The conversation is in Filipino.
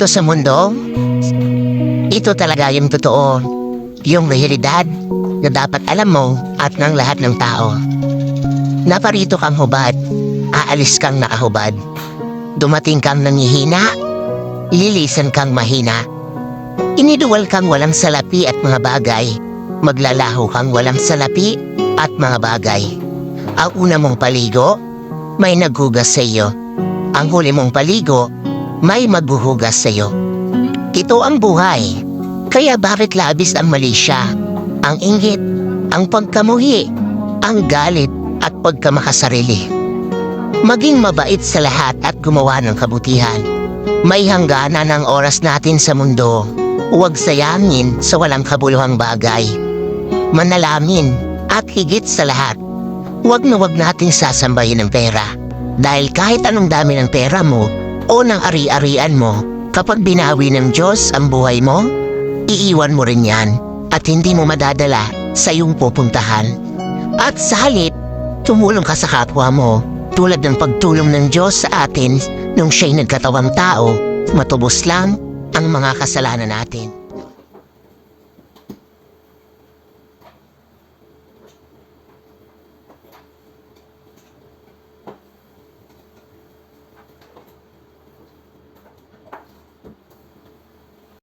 dito sa mundo, ito talaga yung totoo. Yung realidad na dapat alam mo at ng lahat ng tao. Naparito kang hubad, aalis kang nakahubad. Dumating kang nangihina, lilisan kang mahina. Iniduwal kang walang salapi at mga bagay. Maglalaho kang walang salapi at mga bagay. Ang una mong paligo, may naghugas sa iyo. Ang huli mong paligo, may magbuhugas sa iyo. Ito ang buhay. Kaya bakit labis ang mali siya? Ang inggit, ang pagkamuhi, ang galit at pagkamakasarili. Maging mabait sa lahat at gumawa ng kabutihan. May hangganan ang oras natin sa mundo. Huwag sayangin sa walang kabuluhang bagay. Manalamin at higit sa lahat, huwag na huwag nating sasambahin ng pera. Dahil kahit anong dami ng pera mo o ng ari-arian mo, kapag binawi ng Diyos ang buhay mo, iiwan mo rin yan at hindi mo madadala sa iyong pupuntahan. At sa halip, tumulong ka sa kapwa mo tulad ng pagtulong ng Diyos sa atin nung siya'y nagkatawang tao, matubos lang ang mga kasalanan natin.